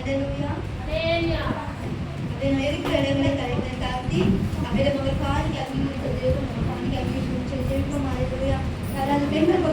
Hallelujah. Hallelujah. Then I regret and I carry the capti. I will have a car, can be with the devil, and can be with the devil. Hallelujah. Hallelujah.